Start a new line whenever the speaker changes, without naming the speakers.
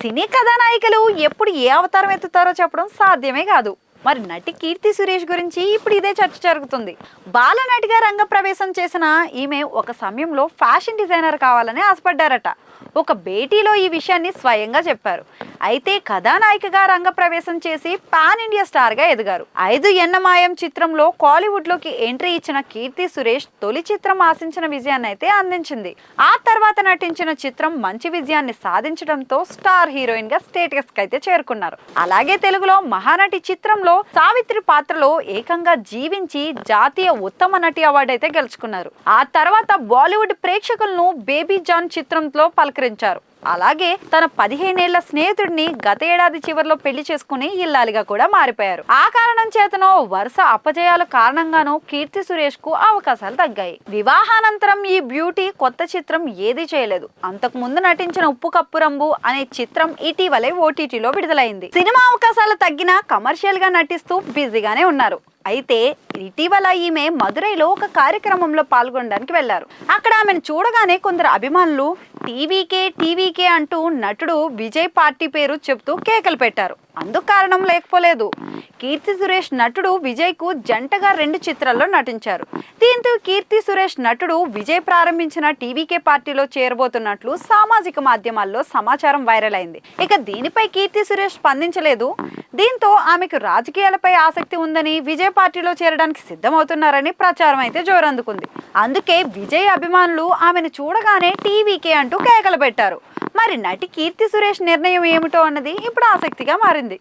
సినీ కథానాయికలు ఎప్పుడు ఏ అవతారం ఎత్తుతారో చెప్పడం సాధ్యమే కాదు. మరి నటి కీర్తి సురేష్ గురించి ఇప్పుడు ఇదే చర్చ జరుగుతుంది. బాలనటిగా రంగప్రవేశం చేసిన ఈమె ఒక సమయంలో ఫ్యాషన్ డిజైనర్ కావాలని ఆశపడ్డారట. ఒక భేటీలో ఈ విషయాన్ని స్వయంగా చెప్పారు. అయితే కథానాయికగా రంగప్రవేశం చేసి పాన్ ఇండియా స్టార్గా ఎదిగారు. ఐదు ఎన్నమాయం చిత్రంలో కాలీవుడ్లోకి ఎంట్రీ ఇచ్చిన కీర్తి సురేష్ తొలి చిత్రం ఆశించిన విజయాన్ని అయితే అందించింది. ఆ తర్వాత నటించిన చిత్రం మంచి విజయాన్ని సాధించడంతో స్టార్ హీరోయిన్గా స్టేటస్ అయితే చేరుకున్నారు. అలాగే తెలుగులో మహానటి చిత్రంలో సావిత్రి పాత్రలో ఏకంగా జీవించి జాతీయ ఉత్తమ నటి అవార్డు అయితే గెలుచుకున్నారు. ఆ తర్వాత బాలీవుడ్ ప్రేక్షకులను బేబీ జాన్ చిత్రంలో పలకరించారు. అలాగే తన పదిహేనేళ్ళ స్నేహితుడిని గత ఏడాది చివరిలో పెళ్ళి చేసుకుని ఇల్లాలిగా కూడా మారిపోయారు. ఆ కారణం చేతనో వరుస అపజయాల కారణంగానూ కీర్తి సురేష్కు అవకాశాలు తగ్గాయి. వివాహానంతరం ఈ బ్యూటీ కొత్త చిత్రం ఏదీ చేయలేదు. అంతకు ముందు నటించిన ఉప్పు కప్పురంబు అనే చిత్రం ఇటీవలే ఓటీటీలో విడుదలైంది. సినిమా అవకాశాలు తగ్గినా కమర్షియల్గా నటిస్తూ బిజీగానే ఉన్నారు. అయితే ఇటీవల ఈమె మదురైలో ఒక కార్యక్రమంలో పాల్గొనడానికి వెళ్ళారు. అక్కడ ఆమెను చూడగానే కొందరు అభిమానులు టీవీకే టీవీకే అంటూ నటుడు విజయ్ పార్టీ పేరు చెబుతూ కేకలు పెట్టారు. అందుకు కారణం లేకపోలేదు. కీర్తి సురేష్ నటుడు విజయ్కు జంటగా రెండు చిత్రాల్లో నటించారు. దీంతో కీర్తి సురేష్ నటుడు విజయ్ ప్రారంభించిన టీవీకే పార్టీలో చేరబోతున్నట్లు సామాజిక మాధ్యమాల్లో సమాచారం వైరల్ అయింది. ఇక దీనిపై కీర్తి సురేష్ స్పందించలేదు. దీంతో ఆమెకు రాజకీయాలపై ఆసక్తి ఉందని విజయ్ పార్టీలో చేరడానికి సిద్ధమవుతున్నారని ప్రచారం అయితే జోరందుకుంది. అందుకే విజయ్ అభిమానులు ఆమెను చూడగానే టీవీకే అంటూ కేకలు పెట్టారు. మరి నటి కీర్తి సురేష్ నిర్ణయం ఏమిటో అన్నది ఇప్పుడు ఆసక్తిగా మారింది.